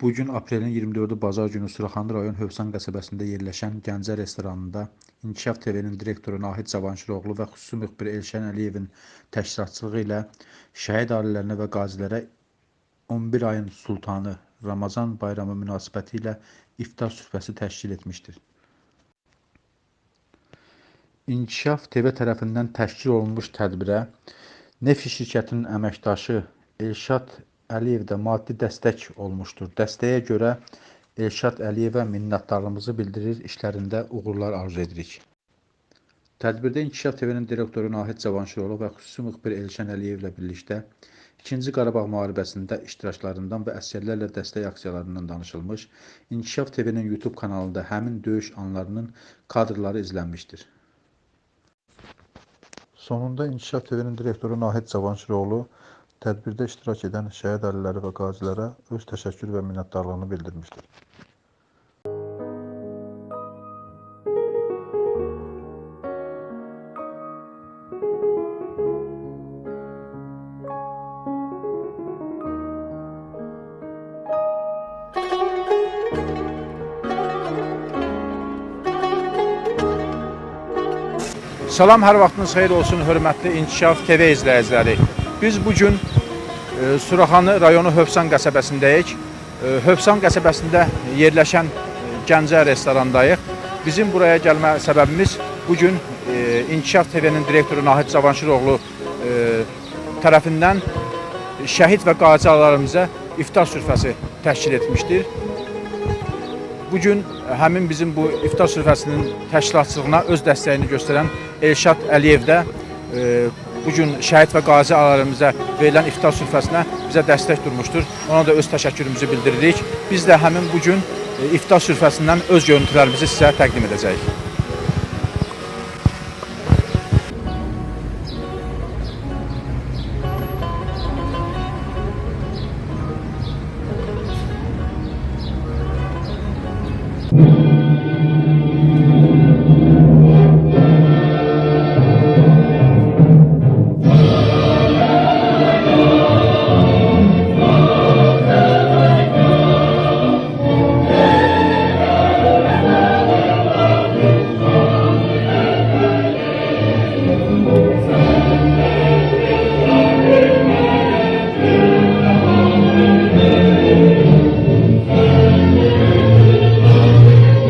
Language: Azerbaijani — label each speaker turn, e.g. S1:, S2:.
S1: Bu gün aprelin 24-ü bazar günü Suraxanı rayon Hövsan qəsəbəsində yerləşən Gəncə restoranında İnkişaf TV-nin direktoru Nahid Cavanşiroğlu və xüsusi müxbir Elşən Əliyevin təşkilatçılığı ilə şəhid ailələrinə və qazilərə 11 ayın sultanı Ramazan bayramı münasibəti ilə iftar süfrəsi təşkil etmişdir. İnkişaf TV tərəfindən təşkil olunmuş tədbirə Nefi şirkətinin əməkdaşı Elşad Əliyev də maddi dəstək olmuşdur. Dəstəyə görə Elşad Əliyevə minnətdarlığımızı bildirir, işlərində uğurlar arzu edirik. Tədbirdə İnkişaf TV-nin direktoru Nahid Cavanşiroğlu və xüsusi müxbir Elşən Əliyev ilə birlikdə 2-ci Qarabağ müharibəsində iştiraklarından və əsgərlərlə dəstək aksiyalarından danışılmış, İnkişaf TV-nin YouTube kanalında həmin döyüş anlarının kadrları izlənmişdir. Sonunda İnkişaf TV-nin direktoru Nahid Cavanşiroğlu tədbirdə iştirak edən şəhid ailələri və qazilərə öz təşəkkür və minnətdarlığını bildirmişdir.
S2: Salam, hər vaxtınız xeyir olsun, hörmətli İnkişaf TV izləyiciləri. Biz bu gün e, Suraxanı rayonu Hövsan qəsəbəsindəyik. E, Hövsan qəsəbəsində yerləşən e, Gəncə restorandayıq. Bizim buraya gəlmə səbəbimiz bu gün e, İnkişaf TV-nin direktoru Nahid Cavanşiroğlu e, tərəfindən şəhid və qazilərimize iftar sürfəsi təşkil etmişdir. Bu gün həmin bizim bu iftar sürfəsinin təşkilatçılığına öz dəstəyini göstərən Elşad Əliyev də e, bu gün şəhid və qazi ailərimizə verilən iftar sürfəsinə bizə dəstək durmuşdur. Ona da öz təşəkkürümüzü bildiririk. Biz də həmin bu gün e, iftar sürfəsindən öz görüntülərimizi sizə təqdim edəcəyik.